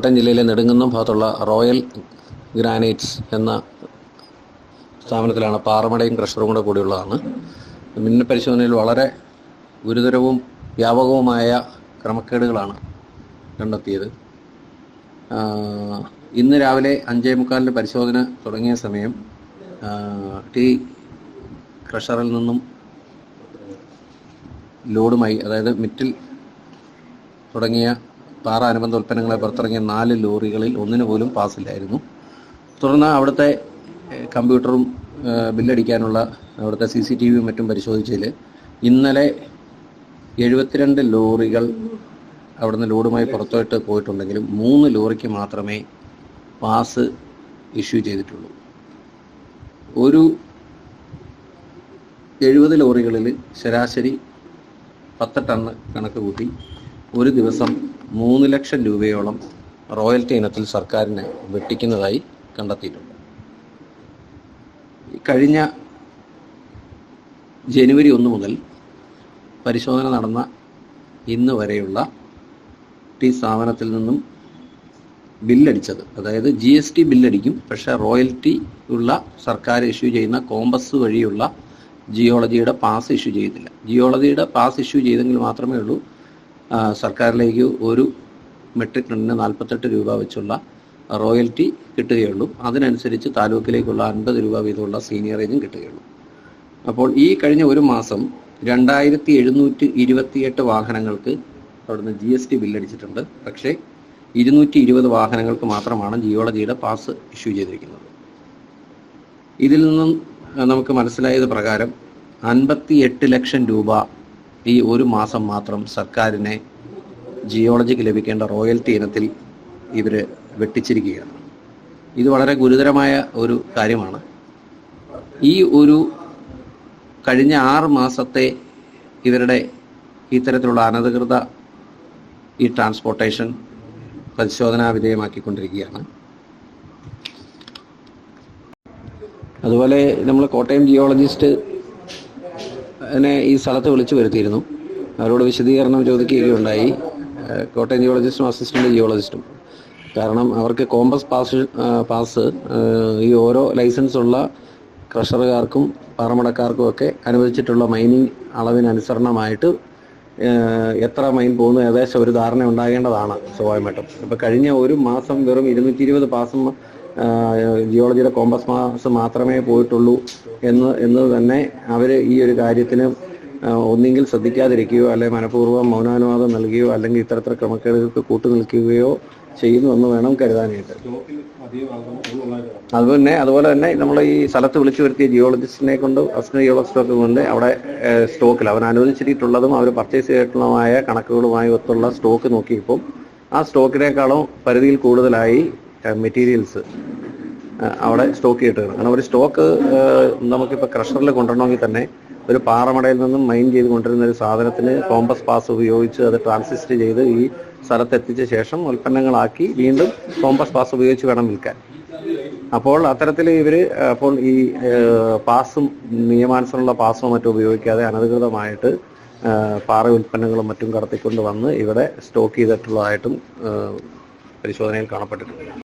കോട്ടയം ജില്ലയിലെ നെടുങ്കുന്നം ഭാഗത്തുള്ള royal granites എന്ന സ്ഥാപനത്തിലാണ് പാറമടയും ക്രഷറും കൂടെ കൂടിയുള്ളതാണ്. മിന്നൽ പരിശോധനയിൽ വളരെ ഗുരുതരവും വ്യാപകവുമായ ക്രമക്കേടുകളാണ് കണ്ടെത്തിയത്. ഇന്ന് രാവിലെ അഞ്ചേ മുക്കാലിന് പരിശോധന തുടങ്ങിയ സമയം ടീ ക്രഷറിൽ നിന്നും ലോഡുമായി അതായത് മിറ്റിൽ തുടങ്ങിയ പാറ അനുബന്ധ ഉൽപ്പന്നങ്ങളെ പുറത്തിറങ്ങിയ നാല് ലോറികളിൽ ഒന്നിനു പോലും പാസ്സില്ലായിരുന്നു തുടർന്ന് അവിടുത്തെ കമ്പ്യൂട്ടറും ബില്ലടിക്കാനുള്ള അവിടുത്തെ സി സി ടി വിയും മറ്റും പരിശോധിച്ചതിൽ ഇന്നലെ എഴുപത്തിരണ്ട് ലോറികൾ അവിടുന്ന് ലോഡുമായി പുറത്തോട്ട് പോയിട്ടുണ്ടെങ്കിലും മൂന്ന് ലോറിക്ക് മാത്രമേ പാസ് ഇഷ്യൂ ചെയ്തിട്ടുള്ളൂ. ഒരു എഴുപത് ലോറികളിൽ ശരാശരി പത്ത് ടണ്ണ് കണക്ക് കൂട്ടി ഒരു ദിവസം മൂന്ന് ലക്ഷം രൂപയോളം റോയൽറ്റി ഇനത്തിൽ സർക്കാരിനെ വെട്ടിക്കുന്നതായി കണ്ടെത്തിയിട്ടുണ്ട്. കഴിഞ്ഞ ജനുവരി ഒന്ന് മുതൽ പരിശോധന നടന്ന ഇന്ന് വരെയുള്ള ടി സ്ഥാപനത്തിൽ നിന്നും ബില്ലടിച്ചത്. അതായത് ജി എസ് ടി ബില്ലടിക്കും പക്ഷേ റോയൽറ്റി ഉള്ള സർക്കാർ ഇഷ്യൂ ചെയ്യുന്ന കോമ്പസ് വഴിയുള്ള ജിയോളജിയുടെ പാസ് ഇഷ്യൂ ചെയ്തില്ല. ജിയോളജിയുടെ പാസ് ഇഷ്യൂ ചെയ്തെങ്കിൽ മാത്രമേ ഉള്ളൂ സർക്കാരിലേക്ക് ഒരു മെട്രിക് ടണ്ണിന് നാൽപ്പത്തെട്ട് രൂപ വെച്ചുള്ള റോയൽറ്റി കിട്ടുകയുള്ളൂ. അതിനനുസരിച്ച് താലൂക്കിലേക്കുള്ള അൻപത് രൂപ വീതമുള്ള സീനിയറേജും കിട്ടുകയുള്ളൂ. അപ്പോൾ ഈ കഴിഞ്ഞ ഒരു മാസം രണ്ടായിരത്തി എഴുന്നൂറ്റി ഇരുപത്തിയെട്ട് വാഹനങ്ങൾക്ക് അവിടുന്ന് ജി എസ് ടി ബില്ലടിച്ചിട്ടുണ്ട്. പക്ഷേ ഇരുന്നൂറ്റി ഇരുപത് വാഹനങ്ങൾക്ക് മാത്രമാണ് ജിയോളജിയുടെ പാസ് ഇഷ്യൂ ചെയ്തിരിക്കുന്നത്. ഇതിൽ നിന്നും നമുക്ക് മനസ്സിലായത് പ്രകാരം അൻപത്തി എട്ട് ലക്ഷം രൂപ ഈ ഒരു മാസം മാത്രം സർക്കാരിനെ ജിയോളജിക്ക് ലഭിക്കേണ്ട റോയൽറ്റി ഇനത്തിൽ ഇവർ വെട്ടിച്ചിരിക്കുകയാണ്. ഇത് വളരെ ഗുരുതരമായ ഒരു കാര്യമാണ്. ഈ ഒരു കഴിഞ്ഞ ആറ് മാസത്തെ ഇവരുടെ ഇത്തരത്തിലുള്ള അനധികൃത ഈ ട്രാൻസ്പോർട്ടേഷൻ പരിശോധനാ വിധേയമാക്കിക്കൊണ്ടിരിക്കുകയാണ്. അതുപോലെ നമ്മൾ കോട്ടയം ജിയോളജിസ്റ്റ് എന്നെ ഈ സ്ഥലത്ത് വിളിച്ചു വരുത്തിയിരുന്നു. അവരോട് വിശദീകരണം ചോദിക്കുകയുണ്ടായി. കോട്ടയം ജിയോളജിസ്റ്റും അസിസ്റ്റന്റ് ജിയോളജിസ്റ്റും. കാരണം അവർക്ക് കോമ്പസ് പാസ് പാസ് ഈ ഓരോ ലൈസൻസ് ഉള്ള ക്രഷറുകാർക്കും പാറമടക്കാർക്കും ഒക്കെ അനുവദിച്ചിട്ടുള്ള മൈനിങ് അളവിനനുസരണമായിട്ട് എത്ര മൈൻ പോകുന്നു ഏകദേശം ഒരു ധാരണ ഉണ്ടാകേണ്ടതാണ് സ്വാഭാവികമായിട്ടും. ഇപ്പം കഴിഞ്ഞ ഒരു മാസം വെറും ഇരുന്നൂറ്റി ഇരുപത് പാസം ജിയോളജിയുടെ കോമ്പസ് മാസ് മാത്രമേ പോയിട്ടുള്ളൂ എന്ന് എന്ന് തന്നെ അവർ ഈ ഒരു കാര്യത്തിന് ഒന്നുകിൽ ശ്രദ്ധിക്കാതിരിക്കുകയോ അല്ലെങ്കിൽ മനഃപൂർവം മൗനാനുവാദം നൽകുകയോ അല്ലെങ്കിൽ ഇത്തരത്തിൽ ക്രമക്കേടുകൾക്ക് ചെയ്യുന്നു എന്ന് വേണം കരുതാനായിട്ട്. അതുതന്നെ അതുപോലെ തന്നെ നമ്മൾ ഈ സ്ഥലത്ത് വിളിച്ചു വരുത്തിയ ജിയോളജിസ്റ്റിനെ കൊണ്ട് അസിസ്റ്റന്റ് ജിയോളജിസ്റ്റൊക്കെ കൊണ്ട് അവിടെ സ്റ്റോക്കിൽ അവൻ അനുവദിച്ചിട്ടുള്ളതും അവർ പർച്ചേസ് ചെയ്തിട്ടുള്ളതുമായ കണക്കുകളുമായി ഒത്തുള്ള സ്റ്റോക്ക് നോക്കിയപ്പോൾ ആ സ്റ്റോക്കിനേക്കാളും പരിധിയിൽ കൂടുതലായി മെറ്റീരിയൽസ് അവിടെ സ്റ്റോക്ക് ചെയ്തിട്ട് കാരണം ഒരു സ്റ്റോക്ക് നമുക്കിപ്പോൾ ക്രഷറിൽ കൊണ്ടുവരണമെങ്കിൽ തന്നെ ഒരു പാറമടയിൽ നിന്നും മൈൻ ചെയ്ത് കൊണ്ടുവരുന്ന ഒരു സാധനത്തിന് കോമ്പസ് പാസ് ഉപയോഗിച്ച് അത് ട്രാൻസിസ്റ്റ് ചെയ്ത് ഈ സ്ഥലത്ത് എത്തിച്ച ശേഷം ഉൽപ്പന്നങ്ങളാക്കി വീണ്ടും കോമ്പസ് പാസ് ഉപയോഗിച്ച് വേണം വിൽക്കാൻ. അപ്പോൾ അത്തരത്തിൽ ഇവർ അപ്പോൾ ഈ പാസും നിയമാനുസരണമുള്ള പാസും മറ്റും ഉപയോഗിക്കാതെ അനധികൃതമായിട്ട് പാറ ഉൽപ്പന്നങ്ങളും മറ്റും കടത്തിക്കൊണ്ട് വന്ന് ഇവിടെ സ്റ്റോക്ക് ചെയ്തിട്ടുള്ളതായിട്ടും പരിശോധനയിൽ കാണപ്പെട്ടിട്ടുണ്ട്.